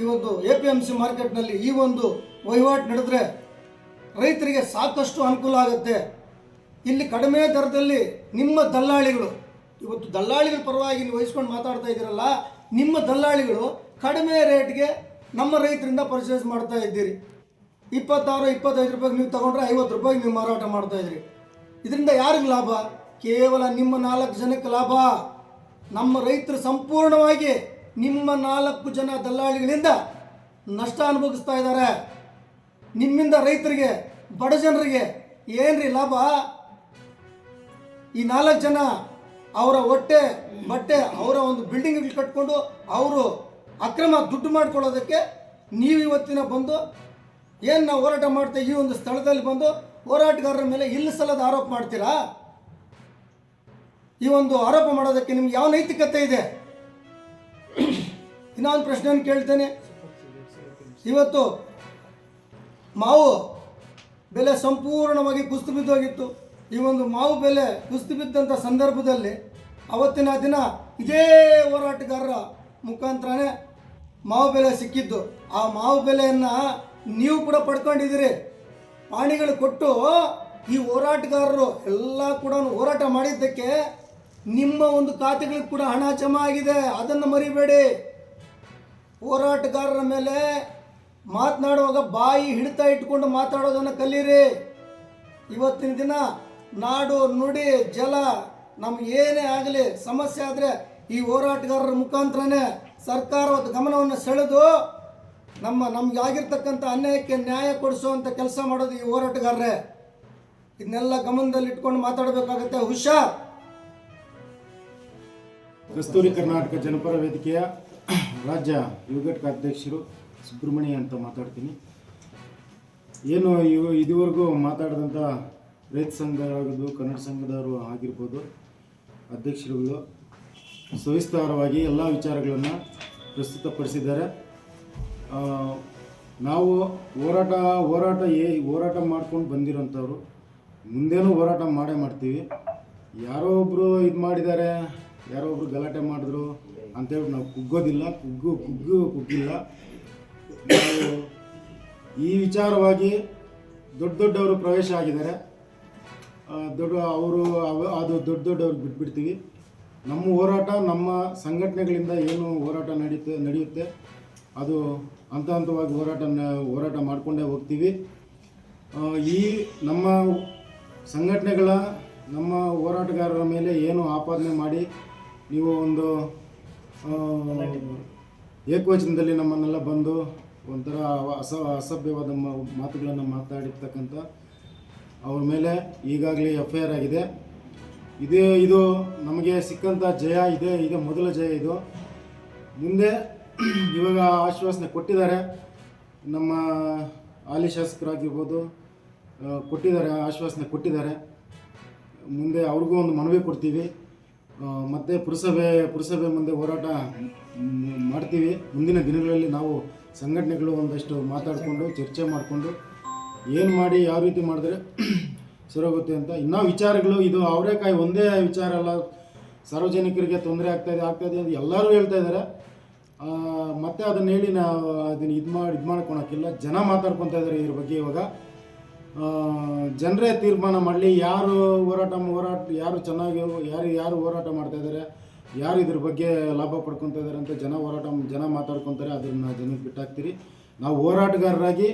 ಈ ಒಂದು ಎ ಪಿ ಎಂ ಸಿ ಮಾರ್ಕೆಟ್ನಲ್ಲಿ ಈ ಒಂದು ವಹಿವಾಟು ನಡೆದ್ರೆ ರೈತರಿಗೆ ಸಾಕಷ್ಟು ಅನುಕೂಲ ಆಗುತ್ತೆ. ಇಲ್ಲಿ ಕಡಿಮೆ ದರದಲ್ಲಿ ನಿಮ್ಮ ದಲ್ಲಾಳಿಗಳು, ಇವತ್ತು ದಲ್ಲಾಳಿಗಳ ಪರವಾಗಿ ನೀವು ವಹಿಸ್ಕೊಂಡು ಮಾತಾಡ್ತಾ ಇದ್ದೀರಲ್ಲ, ನಿಮ್ಮ ದಲ್ಲಾಳಿಗಳು ಕಡಿಮೆ ರೇಟ್ಗೆ ನಮ್ಮ ರೈತರಿಂದ ಪರ್ಚೇಸ್ ಮಾಡ್ತಾ ಇದ್ದೀರಿ. ಇಪ್ಪತ್ತಾರು, ಇಪ್ಪತ್ತೈದು ರೂಪಾಯಿಗೆ ನೀವು ತಗೊಂಡ್ರೆ ಐವತ್ತು ರೂಪಾಯಿಗೆ ನೀವು ಮಾರಾಟ ಮಾಡ್ತಾ ಇದ್ದೀರಿ. ಇದರಿಂದ ಯಾರಿಗೆ ಲಾಭ? ಕೇವಲ ನಿಮ್ಮ ನಾಲ್ಕು ಜನಕ್ಕೆ ಲಾಭ. ನಮ್ಮ ರೈತರು ಸಂಪೂರ್ಣವಾಗಿ ನಿಮ್ಮ ನಾಲ್ಕು ಜನ ದಲ್ಲಾಳಿಗಳಿಂದ ನಷ್ಟ ಅನುಭವಿಸ್ತಾ ಇದ್ದಾರೆ. ನಿಮ್ಮಿಂದ ರೈತರಿಗೆ, ಬಡ ಜನರಿಗೆ ಏನ್ರಿ ಲಾಭ? ಈ ನಾಲ್ಕು ಜನ ಅವರ ಹೊಟ್ಟೆ, ಬಟ್ಟೆ, ಅವರ ಒಂದು ಬಿಲ್ಡಿಂಗ್ ಕಟ್ಕೊಂಡು ಅವರು ಅಕ್ರಮ ದುಡ್ಡು ಮಾಡ್ಕೊಳ್ಳೋದಕ್ಕೆ ನೀವು ಇವತ್ತಿನ ಬಂದು ಏನು ನಾವು ಹೋರಾಟ ಮಾಡ್ತಾ ಈ ಒಂದು ಸ್ಥಳದಲ್ಲಿ ಬಂದು ಹೋರಾಟಗಾರರ ಮೇಲೆ ಇಲ್ಲಿ ಸಲ್ಲದ ಆರೋಪ ಮಾಡ್ತೀರಾ? ಈ ಒಂದು ಆರೋಪ ಮಾಡೋದಕ್ಕೆ ನಿಮ್ಗೆ ಯಾವ ನೈತಿಕತೆ ಇದೆ? ಇನ್ನೊಂದು ಪ್ರಶ್ನೆಯನ್ನು ಕೇಳ್ತೇನೆ. ಇವತ್ತು ಮಾವು ಬೆಲೆ ಸಂಪೂರ್ಣವಾಗಿ ಕುಸಿದು ಬಿದ್ದೋಗಿತ್ತು. ಈ ಒಂದು ಮಾವು ಬೆಲೆ ಕುಸ್ತಿ ಬಿದ್ದಂಥ ಸಂದರ್ಭದಲ್ಲಿ ಅವತ್ತಿನ ದಿನ ಇದೇ ಹೋರಾಟಗಾರರ ಮುಖಾಂತರನೇ ಮಾವು ಬೆಲೆ ಸಿಕ್ಕಿದ್ದು. ಆ ಮಾವು ಬೆಲೆಯನ್ನು ನೀವು ಕೂಡ ಪಡ್ಕೊಂಡಿದ್ದೀರಿ. ಪಾಣಿಗಳು ಕೊಟ್ಟು ಈ ಹೋರಾಟಗಾರರು ಎಲ್ಲ ಕೂಡ ಹೋರಾಟ ಮಾಡಿದ್ದಕ್ಕೆ ನಿಮ್ಮ ಒಂದು ಖಾತೆಗಳಿಗೆ ಕೂಡ ಹಣ ಜಮಾ ಆಗಿದೆ. ಅದನ್ನು ಮರಿಬೇಡಿ. ಹೋರಾಟಗಾರರ ಮೇಲೆ ಮಾತನಾಡುವಾಗ ಬಾಯಿ ಹಿಡಿತಾ ಇಟ್ಕೊಂಡು ಮಾತಾಡೋದನ್ನು ಕಲೀರಿ. ಇವತ್ತಿನ ದಿನ ನಾಡು, ನುಡಿ, ಜಲ ನಮ್ಗೆ ಏನೇ ಆಗಲಿ ಸಮಸ್ಯೆ ಆದರೆ ಈ ಹೋರಾಟಗಾರರ ಮುಖಾಂತರನೇ ಸರ್ಕಾರದ ಗಮನವನ್ನು ಸೆಳೆದು ನಮ್ಮ ನಮ್ಗೆ ಆಗಿರ್ತಕ್ಕಂಥ ಅನ್ಯಾಯಕ್ಕೆ ನ್ಯಾಯ ಕೊಡಿಸುವಂಥ ಕೆಲಸ ಮಾಡೋದು ಈ ಹೋರಾಟಗಾರರೇ. ಇದನ್ನೆಲ್ಲ ಗಮನದಲ್ಲಿ ಇಟ್ಕೊಂಡು ಮಾತಾಡಬೇಕಾಗತ್ತೆ. ಹುಷಾರ್! ಕಸ್ತೂರಿ ಕರ್ನಾಟಕ ಜನಪರ ವೇದಿಕೆಯ ರಾಜ್ಯ ಯುವಘಟಕ ಅಧ್ಯಕ್ಷರು ಸುಬ್ರಹ್ಮಣ್ಯ ಅಂತ ಮಾತಾಡ್ತೀನಿ. ಏನು ಇವು ಇದುವರೆಗೂ ಮಾತಾಡಿದಂಥ ರೈತ ಸಂಘ ಕನ್ನಡ ಸಂಘದವರು ಆಗಿರ್ಬೋದು, ಅಧ್ಯಕ್ಷರುಗಳು ಸವಿಸ್ತಾರವಾಗಿ ಎಲ್ಲ ವಿಚಾರಗಳನ್ನು ಪ್ರಸ್ತುತಪಡಿಸಿದ್ದಾರೆ. ನಾವು ಹೋರಾಟ ಹೋರಾಟ ಏ, ಹೋರಾಟ ಮಾಡ್ಕೊಂಡು ಬಂದಿರೋಂಥವ್ರು, ಮುಂದೇನೂ ಹೋರಾಟ ಮಾಡೇ ಮಾಡ್ತೀವಿ. ಯಾರೋ ಒಬ್ಬರು ಇದು ಮಾಡಿದ್ದಾರೆ, ಯಾರೋ ಒಬ್ಬರು ಗಲಾಟೆ ಮಾಡಿದ್ರು ಅಂತೇಳಿ ನಾವು ಕುಗ್ಗೋದಿಲ್ಲ, ಕುಗ್ಗು ಕುಗ್ಗು, ಕುಗ್ಗಿಲ್ಲ. ಈ ವಿಚಾರವಾಗಿ ದೊಡ್ಡ ದೊಡ್ಡವರು ಪ್ರವೇಶ ಆಗಿದ್ದಾರೆ. ದೊಡ್ಡ ಅವರು, ಅವ- ಅದು ದೊಡ್ಡ ದೊಡ್ಡವ್ರಿಗೆ ಬಿಟ್ಬಿಡ್ತೀವಿ. ನಮ್ಮ ಹೋರಾಟ, ನಮ್ಮ ಸಂಘಟನೆಗಳಿಂದ ಏನು ಹೋರಾಟ ನಡೀತೆ ನಡೆಯುತ್ತೆ, ಅದು ಹಂತ ಹಂತವಾಗಿ ಹೋರಾಟ ಹೋರಾಟ ಮಾಡಿಕೊಂಡೇ ಹೋಗ್ತೀವಿ. ಈ ನಮ್ಮ ಸಂಘಟನೆಗಳ, ನಮ್ಮ ಹೋರಾಟಗಾರರ ಮೇಲೆ ಏನು ಆಪಾದನೆ ಮಾಡಿ, ನೀವು ಒಂದು ಏಕವಚನದಲ್ಲಿ ನಮ್ಮನ್ನೆಲ್ಲ ಬಂದು ಒಂಥರ ಅಸ ಅಸಭ್ಯವಾದ ಮಾತುಗಳನ್ನು ಮಾತಾಡಿರ್ತಕ್ಕಂಥ ಅವ್ರ ಮೇಲೆ ಈಗಾಗಲೇ ಎಫ್ ಐ ಆರ್ ಆಗಿದೆ. ಇದೇ, ಇದು ನಮಗೆ ಸಿಕ್ಕಂಥ ಜಯ ಇದೆ ಇದೆ ಮೊದಲ ಜಯ ಇದು. ಮುಂದೆ ಇವಾಗ ಆಶ್ವಾಸನೆ ಕೊಟ್ಟಿದ್ದಾರೆ. ನಮ್ಮ ಹಾಲಿ ಶಾಸಕರಾಗಿರ್ಬೋದು ಕೊಟ್ಟಿದ್ದಾರೆ, ಆಶ್ವಾಸನೆ ಕೊಟ್ಟಿದ್ದಾರೆ. ಮುಂದೆ ಅವ್ರಿಗೂ ಒಂದು ಮನವಿ ಕೊಡ್ತೀವಿ. ಮತ್ತು ಪುರಸಭೆ ಪುರಸಭೆ ಮುಂದೆ ಹೋರಾಟ ಮಾಡ್ತೀವಿ. ಮುಂದಿನ ದಿನಗಳಲ್ಲಿ ನಾವು ಸಂಘಟನೆಗಳು ಒಂದಷ್ಟು ಮಾತಾಡಿಕೊಂಡು, ಚರ್ಚೆ ಮಾಡಿಕೊಂಡು ಏನು ಮಾಡಿ, ಯಾವ ರೀತಿ ಮಾಡಿದ್ರೆ ಸರೋಗುತ್ತೆ ಅಂತ. ಇನ್ನೂ ವಿಚಾರಗಳು, ಇದು ಅವರೇಕಾಯಿ ಒಂದೇ ವಿಚಾರ ಅಲ್ಲ. ಸಾರ್ವಜನಿಕರಿಗೆ ತೊಂದರೆ ಆಗ್ತಾಯಿದೆ ಆಗ್ತಾಯಿದೆ ಅಂತ ಎಲ್ಲರೂ ಹೇಳ್ತಾ ಇದ್ದಾರೆ. ಮತ್ತೆ ಅದನ್ನು ಹೇಳಿ ನಾವು ಅದನ್ನು ಇದು ಮಾಡಿ, ಇದು ಮಾಡ್ಕೊಳಕ್ಕಿಲ್ಲ. ಜನ ಮಾತಾಡ್ಕೊತಾ ಇದ್ದಾರೆ ಇದ್ರ ಬಗ್ಗೆ ಇವಾಗ. ಜನರೇ ತೀರ್ಮಾನ ಮಾಡಲಿ. ಯಾರು ಹೋರಾಟ ಹೋರಾಟ, ಯಾರು ಚೆನ್ನಾಗಿ ಯಾರು ಯಾರು ಹೋರಾಟ ಮಾಡ್ತಾ ಇದ್ದಾರೆ ಯಾರು ಇದ್ರ ಬಗ್ಗೆ ಲಾಭ ಪಡ್ಕೊತಾ ಇದ್ದಾರೆ ಅಂತ ಜನ ಹೋರಾಟ, ಜನ ಮಾತಾಡ್ಕೊತಾರೆ. ಅದನ್ನು ಜನಕ್ಕೆ ಬಿಟ್ಟಾಕ್ತೀರಿ. ನಾವು ಹೋರಾಟಗಾರರಾಗಿ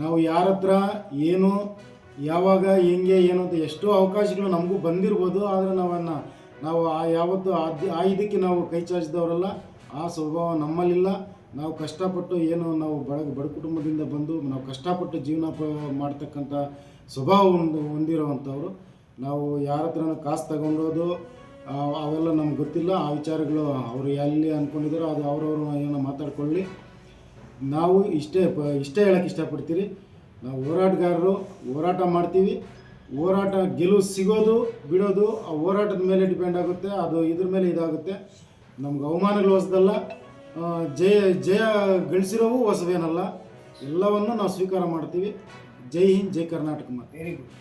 ನಾವು ಯಾರ ಹತ್ರ ಏನು, ಯಾವಾಗ, ಹೆಂಗೆ, ಏನು ಅಂತ ಎಷ್ಟೋ ಅವಕಾಶಗಳು ನಮಗೂ ಬಂದಿರ್ಬೋದು, ಆದರೆ ನಾವನ್ನು, ನಾವು ಆ ಯಾವತ್ತು ಆ ಇದಕ್ಕೆ ನಾವು ಕೈ ಚಾಚಿದವರಲ್ಲ, ಆ ಸ್ವಭಾವ ನಮ್ಮಲ್ಲಿಲ್ಲ. ನಾವು ಕಷ್ಟಪಟ್ಟು ಏನು ನಾವು ಬಡ ಬಡ ಕುಟುಂಬದಿಂದ ಬಂದು ನಾವು ಕಷ್ಟಪಟ್ಟು ಜೀವನ ಮಾಡ್ತಕ್ಕಂಥ ಸ್ವಭಾವ ಒಂದು, ಹೊಂದಿರೋವಂಥವ್ರು. ನಾವು ಯಾರ ಹತ್ರನೂ ಕಾಸು ತಗೊಂಡೋದು ಅವೆಲ್ಲ ನಮ್ಗೆ ಗೊತ್ತಿಲ್ಲ. ಆ ವಿಚಾರಗಳು ಅವರು ಎಲ್ಲಿ ಅಂದ್ಕೊಂಡಿದ್ದಾರೋ ಅದು ಅವರವರು ಏನೋ ಮಾತಾಡ್ಕೊಳ್ಳಿ. ನಾವು ಇಷ್ಟೇ ಪ, ಇಷ್ಟೇ ಹೇಳಕ್ಕೆ ಇಷ್ಟಪಡ್ತೀರಿ. ನಾವು ಹೋರಾಟಗಾರರು, ಹೋರಾಟ ಮಾಡ್ತೀವಿ. ಹೋರಾಟ ಗೆಲುವು ಸಿಗೋದು, ಬಿಡೋದು, ಆ ಹೋರಾಟದ ಮೇಲೆ ಡಿಪೆಂಡ್ ಆಗುತ್ತೆ. ಅದು ಇದ್ರ ಮೇಲೆ ಇದಾಗುತ್ತೆ. ನಮ್ಗೆ ಅವಮಾನಗಳು ಹೊಸದಲ್ಲ. ಜಯ ಜಯ ಗಳಿಸಿರೋವು ಹೊಸವೇನಲ್ಲ ಎಲ್ಲವನ್ನು ನಾವು ಸ್ವೀಕಾರ ಮಾಡ್ತೀವಿ. ಜೈ ಹಿಂದ್, ಜೈ ಕರ್ನಾಟಕ ಮಾತು. Very good